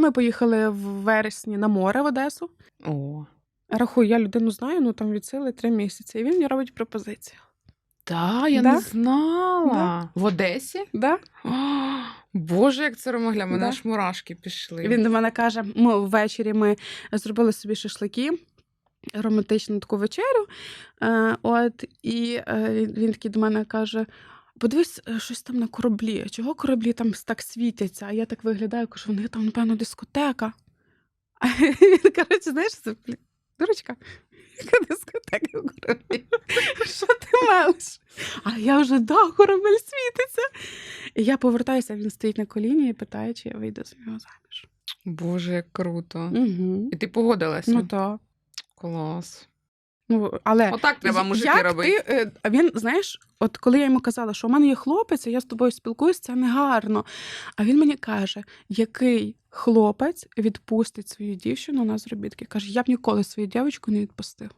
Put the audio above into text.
Ми поїхали в вересні на море в Одесу. О. Рахуй, я людину знаю, ну там від сили три місяці. І він мені робить пропозицію. Та, я Да? не знала. В Одесі? Да? О, Боже, як це ромагля, мене Да. аж мурашки пішли. Він до мене каже: ми ввечері ми зробили собі шашлики. Романтичну таку вечерю. Е, от, і е, він, він такий до мене каже: подивись, е, щось там на кораблі. Чого кораблі там так світяться? А я так виглядаю, кажу, вони там, напевно, дискотека. А він, коротше, знаєш, це дурочка. Яка дискотека в кораблі? Що ти мелиш? А я вже да, корабель світиться. І я повертаюся, він стоїть на коліні і питає, чи я вийду з нього заміж. Боже, як круто. Угу. І ти погодилася? Ну так. Клас. Ну, але Отак треба мужики як робити. Ти, е, а він, знаєш, от коли я йому казала, що у мене є хлопець, а я з тобою спілкуюся, це не гарно. А він мені каже, який хлопець відпустить свою дівчину на заробітки. Каже, я б ніколи свою дівчинку не відпустив.